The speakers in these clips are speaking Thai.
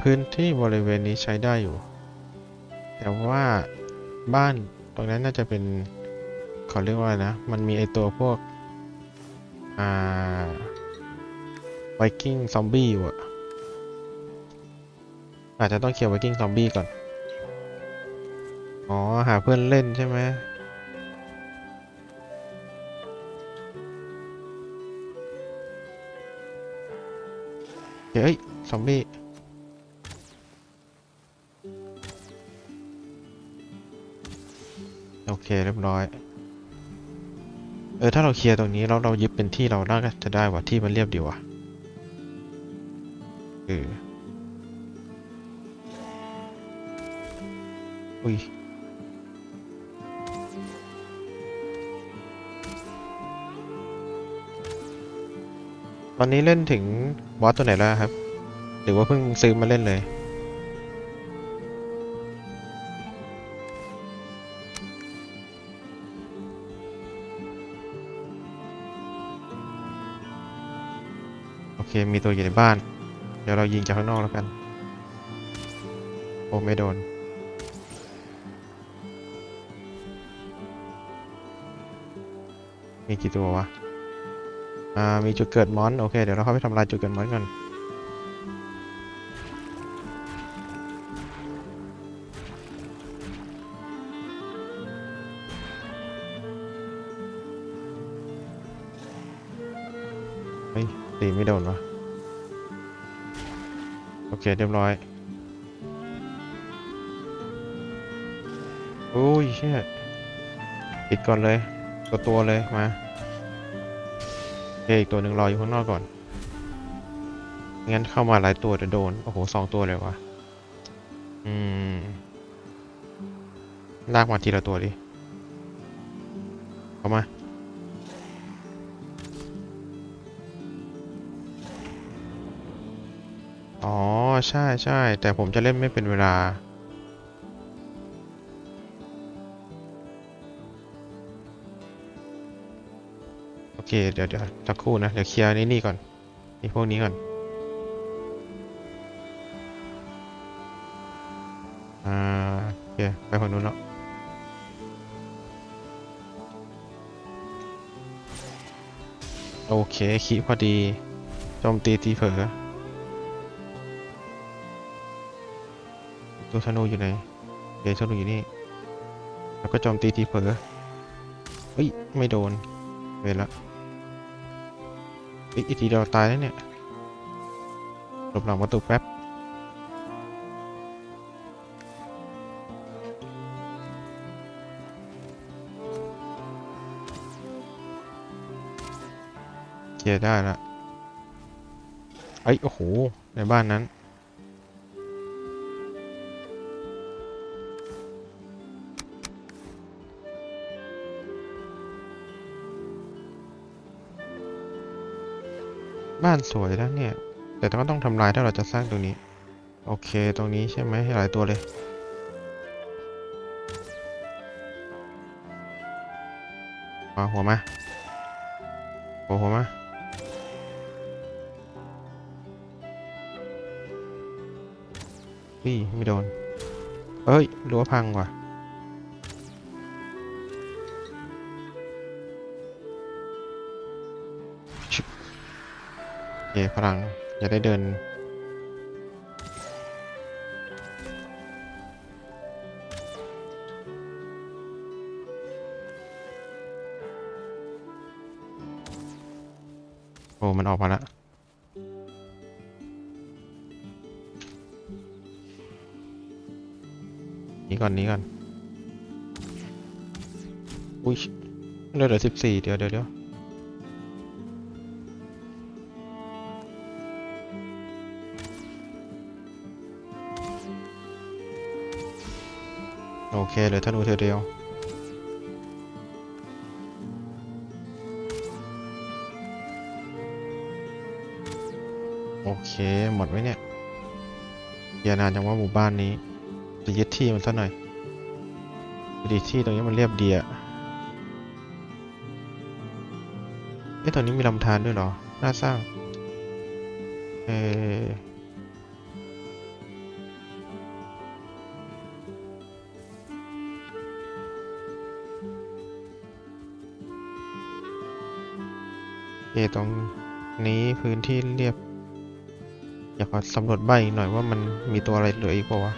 พื้นที่บริเวณนี้ใช้ได้อยู่ แต่ว่าบ้านตรงนั้นน่าจะเป็นเขาเรียกว่าอะไรนะ มันมีไอตัวพวก อ่าไวกิ้งซอมบี้อยู่อะอาจจะต้องเคลียร์ไวกิ้งซอมบี้ก่อน อ๋อ หาเพื่อนเล่นใช่ไหมเฮ้ย ซอมบี้ โอเคเรียบร้อย เออถ้าเราเคลียร์ตรงนี้แล้วเรายึดเป็นที่เราน่าจะได้ว่ะที่มันเรียบดีว่ะเอออุ้ยตอนนี้เล่นถึงบอสตัวไหนแล้วครับ หรือว่าเพิ่งซื้อมาเล่นเลย เค มีตัวอยู่ในบ้าน เดี๋ยวเรายิงจากข้างนอกแล้วกัน โอ้ไม่โดน มีกี่ตัววะ อ่า มีจุดเกิดมอน โอเค เดี๋ยวเราเข้าไปทำลายจุดเกิดมอนก่อน ตีไม่โดนวะโอเคเรียบร้อยโอ้ยเชี่ยปิดก่อนเลย ตัวตัวเลยมาโอเคอีกตัวหนึ่งรออยู่ข้างนอกก่อนงั้นเข้ามาหลายตัวเดี๋ยวโดน โอ้โหสองตัวเลยวะอืม ลากมาทีละตัวดิ เข้ามา ใช่ใช่แต่ผมจะเล่นไม่เป็นเวลา โอเค เดี๋ยวเดี๋ยวสักครู่นะ เดี๋ยวเคลียร์นี่นี่ก่อนนี่พวกนี้ก่อน อ่า โอเค ไปคนนู้นแล้วโอเคคีพอดีโจมตีตีเผลอ ตัวธนูอยู่ไหนเดี๋ยวธนูอยู่นี่ แล้วก็โจมตีทีเผลอเฮ้ย ไม่โดนเวละอีกทีเดียวตายแล้วเนี่ยหลบหลังประตูแป๊บเคลียร์ได้ละเอ้ยโอ้โห ในบ้านนั้น บ้านสวยแล้วเนี่ย แต่ก็ต้องทำลายถ้าเราจะสร้างตรงนี้ โอเคตรงนี้ใช่ไหมให้หลายตัวเลย มาหัวมาหัวหัวมาพี่ไม่โดน เอ้ยรั้วพังว่ะ เคพลัง อย่าได้เดิน โอ้ มันออกมาแล้วนี้ก่อนนี้ก่อน อุ้ยเหลือเหลือสิบสี่เดี๋ยวเดี๋ยวเดี๋ยว เคเหลยธนูเธอเดียวโอเค หมดไหมเนี่ยอย่านานจังว่าหมู่บ้านนี้ จะยึดที่มันซะหน่อยดีที่ตรงนี้มันเรียบดีอะเอ๊ะตรงนี้มีลำธารด้วยเหรอ น่าสร้าง เออ เอตรงนี้พื้นที่เรียบ อยากสำรวจใบหน่อยว่ามันมีตัวอะไรเหลืออีกเปล่าวะ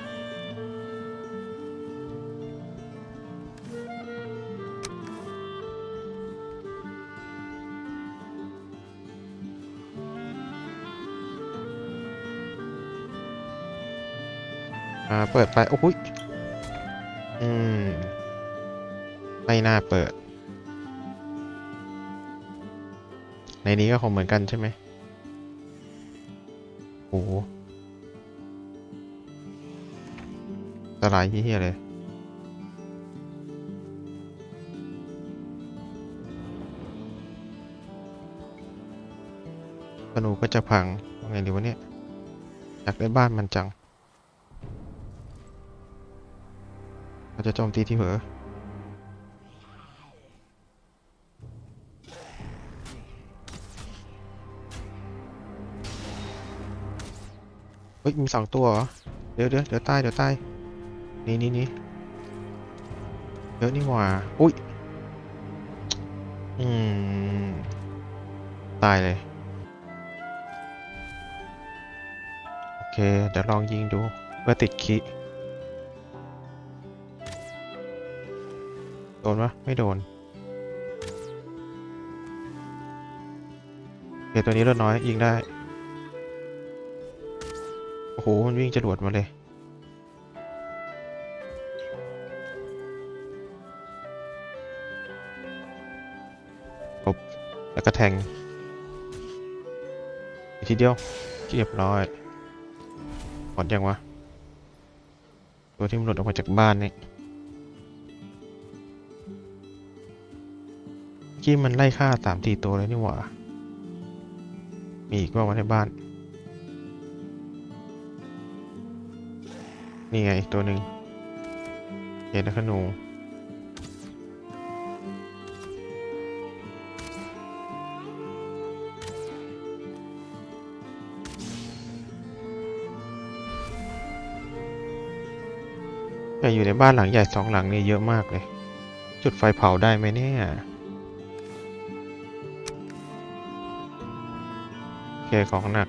อ่าเปิดไป โอ้โหยอืม ไม่น่าเปิด ในนี้ก็คงเหมือนกันใช่ไหมโอ้โหสลายเฮี้ยเลย ธนูก็จะพังยังไงดีวะเนี่ย อยากได้บ้านมันจัง เราจะโจมตีที่เผลอ ฮ้ยมีสองตัวเหรอ เดี๋ยวเดี๋ยวเดี๋ยวตายเดี๋ยวตายนี่นี่นี่เยอะนี่หว่า อุ้ย อืม ตายเลย โอเค เดี๋ยวลองยิงดูเพื่อติดคิโดนปะไม่โดนโอเคตัวนี้เลือดน้อย ยิงได้ หมันวิ่งจรวดมาเลยปุ๊บแล้วก็แทงอีกทีเดียวเรียบร้อยหมดยังวะ ตัวที่มันหลุดออกมาจากบ้านนี่เมื่อกี้มันไล่ฆ่าสามตีตัวเลยนี่หว่า มีอีกว่ามาในบ้าน นี่ไงอีกตัวหนึ่งเห็นแล้วขนูแต่อยู่ในบ้านหลังใหญ่สองหลังนี่เยอะมากเลย จุดไฟเผาได้ไหมเนี่ย โอเคของหนัก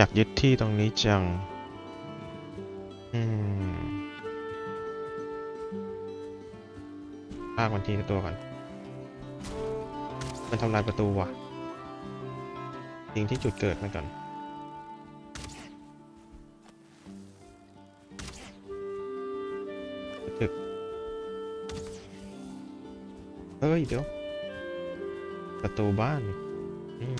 อยากยึดที่ตรงนี้จัง อืมลากมันทีละตัวก่อน มันทำลายประตูว่ะยิงที่จุดเกิดมันก่อนตึกเฮ้ย เดี๋ยว ประตูบ้านอืม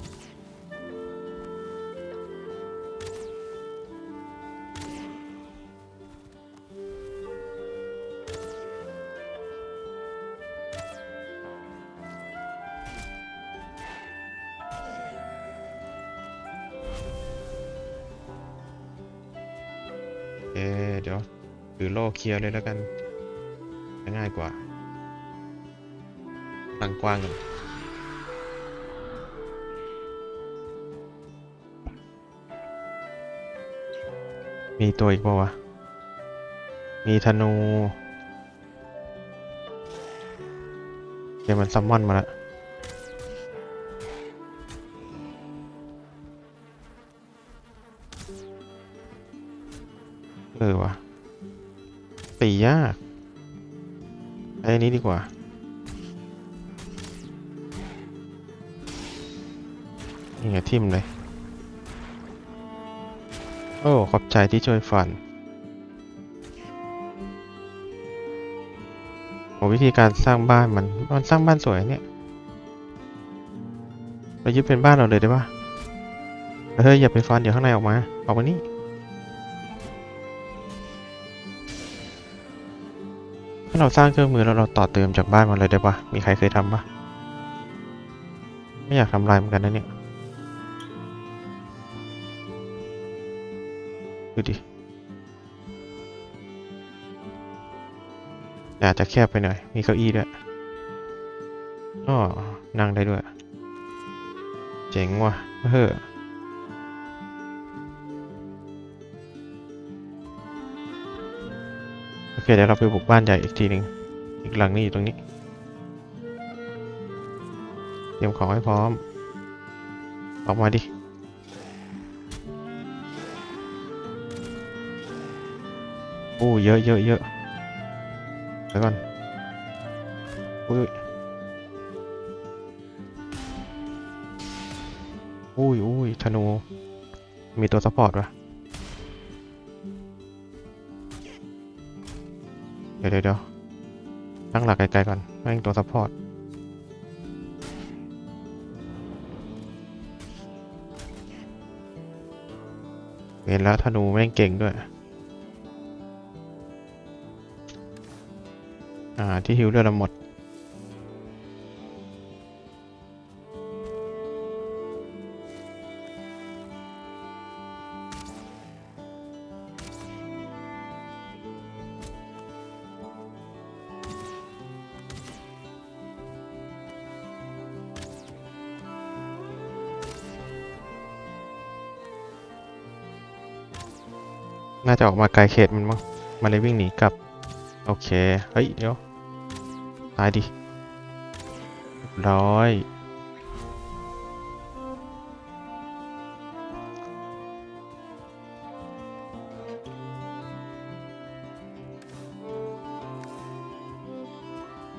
เคลียร์เลยแล้วกันง่ายกว่าตั้งกว้างกันมีตัวอีกป่าวะ มีธนูเดี๋ยวมันซัมมอนมาแล้วเออวะ ตียากไอ้นี้ดีกว่า นี่ไงทิมเลย โอ้ ขอบใจที่ช่วยฟันโอ้วิธีการสร้างบ้านมัน มันสร้างบ้านสวยเนี่ยเรายึดเป็นบ้านเราเลยได้ปะเฮ้ยอย่าไปฟันเดี๋ยวข้างในออกมา ออกมานี่ เราสร้างเครื่องมือแล้วเราต่อเติมจากบ้านมันเลยได้ปะมีใครเคยทำปะไม่อยากทำลายเหมือนกันนะเนี่ยดูดิอาจจะแคบไปหน่อย มีเก้าอี้ด้วยอ้อนั่งได้ด้วย เจ๋งว่ะเฮ้อ เดี๋ยวเราไปบุกบ้านใหญ่อีกทีหนึ่งอีกหลังนี้อยู่ตรงนี้ เตรียมของให้พร้อม ออกมาดิโอ้เยอะเยอะเยอะไปก่อนอุ้ยอุ้ยอุ้ยธนู มีตัวซัพพอร์ตวะ ดี๋ยวเดี๋ยวเดี๋ยวตั้งหลักไกลๆก่อนแม่งตัวซัพพอร์ตเห็นแล้วธนูแม่งเก่งด้วย อ่า ที่ฮิวเลือดเราหมด น่าจะออกมาไกลเขตมันมั้งมันเลยวิ่งหนีกลับ โอเค เฮ้ย เดี๋ยว ตายดิร้อย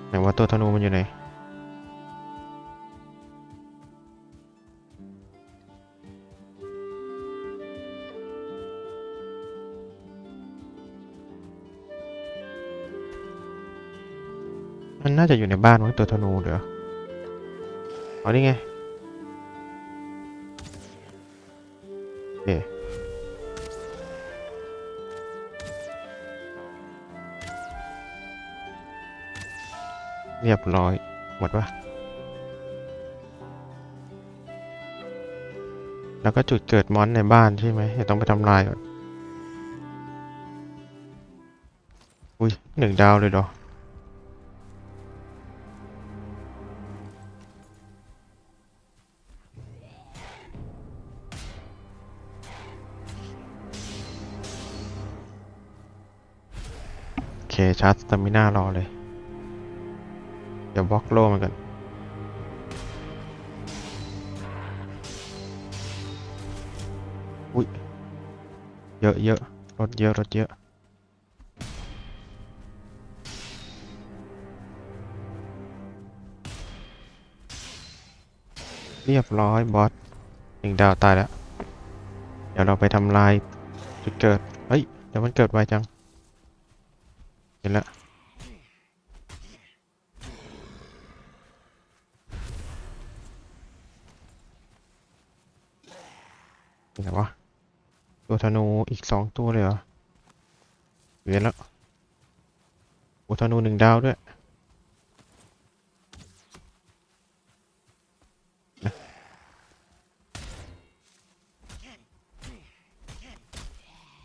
ไหนว่าตัวธนูมันอยู่ไหน น่าจะอยู่ในบ้านมั้งตัวธนูเดี๋ยวเอานี่ไงโอเคเรียบร้อย หมดปะแล้วก็จุดเกิดมอนในบ้านใช่ไหมเดี๋ยวต้องไปทำลายก่อน อุ้ยหนึ่งดาวเลยเหรอ ชาร์จสตามิน่ารอเลย เดี๋ยวบล็อกโล่มันกันอุ้ยเยอะเยอะรถเยอะรถเยอะเรียบร้อยบอสหนึ่งดาวตายแล้ว เดี๋ยวเราไปทำลายจุดเกิด เฮ้ย เดี๋ยวมันเกิดไวจัง เห็นแล้วเห็นไหนวะ ตัวธนูอีกสองตัวเลยเหรอเห็นแล้วโอ้ธนูหนึ่งดาวด้วย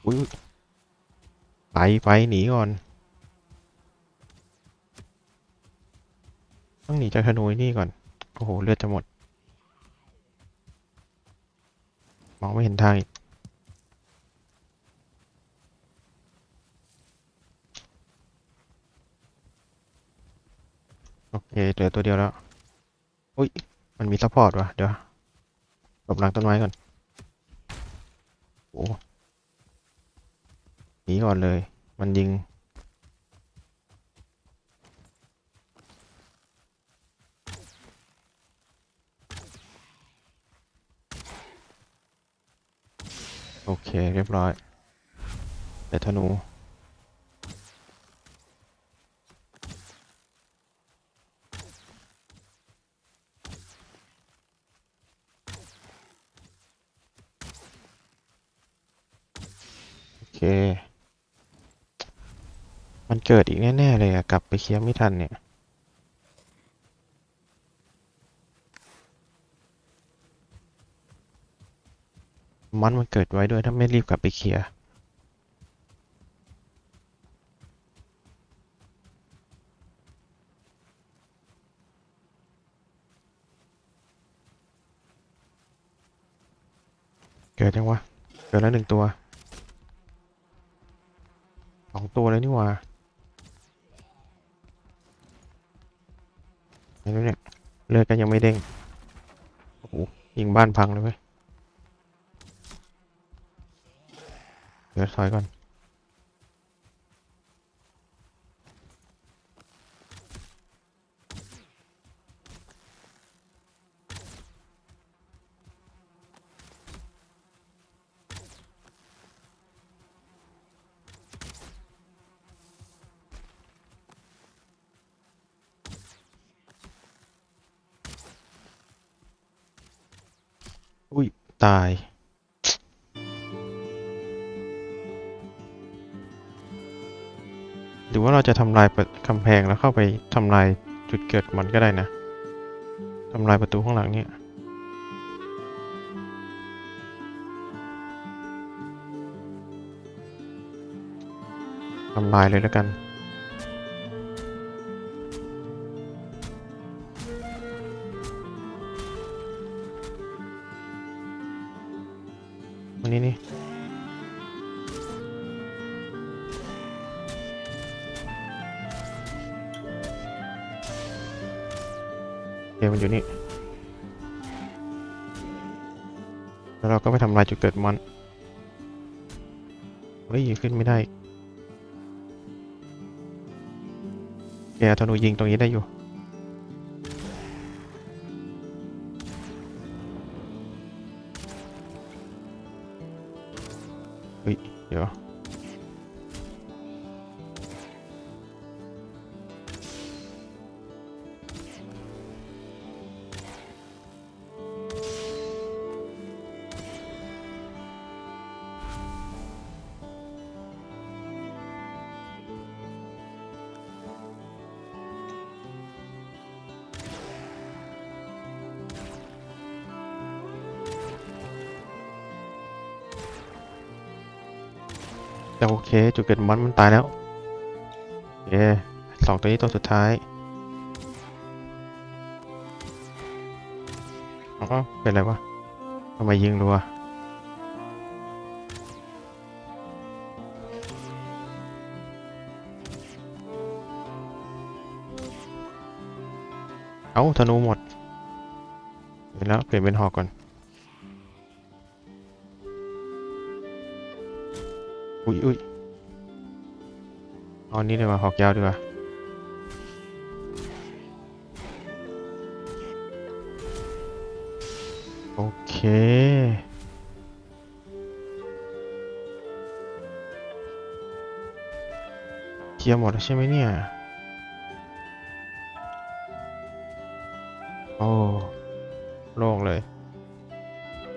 อุ้ยไปไปหนีก่อน ต้องหนีจากธนูนี่ก่อน โอ้โห เลือดจะหมด มองไม่เห็นทางอีกโอเค เหลือตัวเดียวแล้ว อุ้ย มันมีซัพพอร์ตวะเดี๋ยวหลบหลังต้นไม้ก่อน โอ้หนีก่อนเลย มันยิง โอเค เรียบร้อยเดี๋ยวธนูโอเค มันเกิดอีกแน่ ๆ เลยอะกลับไปเคลียร์ไม่ทันเนี่ย มอนมันเกิดไว้ด้วยถ้าไม่รีบกลับไปเคลียร์เกิดยังวะ เกิดแล้วหนึ่งตัว สองตัวเลยนี่วะาเห็นไหมเนี่ย เลือดกันยังไม่เด้ง โอ้โหยิงบ้านพังเลยไหม เดี๋ยวถอยก่อนอุ้ย ตาย รือว่าเราจะทำลายกำแพงแล้วเข้าไปทำลายจุดเกิดมันก็ได้นะทำลายประตูข้างหลังเนี่ยทำลายเลยแล้วกัน มมันอยู่นี่ แล้วเราก็ไปทำลายจุดเกิดมอนเฮ้ยขึ้นไม่ได้แกธนูยิงตรงนี้ได้อยู่ แต่โอเค จุดเกิดมอนมันตายแล้วโอเคสองตัวนี้ตัวสุดท้ายอ๋อเป็นไรวะทำไมยิงรัวเอ้าธนูหมดเห็นแล้วเปลี่ยนเป็นหอกก่อน อุ้ยอุ้ยเอาอันนี้ดีกว่าหอกยาวดีกว่าโอเคเคลียร์หมดแล้วใช่ไหมเนี่ย โอ้ โล่งเลย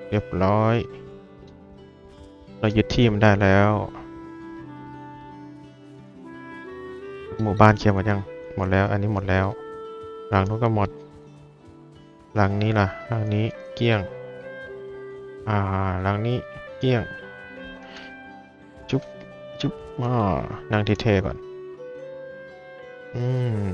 เรียบร้อย เรายึดที่มันได้แล้ว หมู่บ้านเคลียร์หมดยัง หมดแล้ว อันนี้หมดแล้ว หลังนู้นก็หมด หลังนี้ล่ะ หลังนี้เกลี้ยง อ่า หลังนี้เกลี้ยง จุ๊บ จุ๊บอ่านั่งที่เทก่อน อืม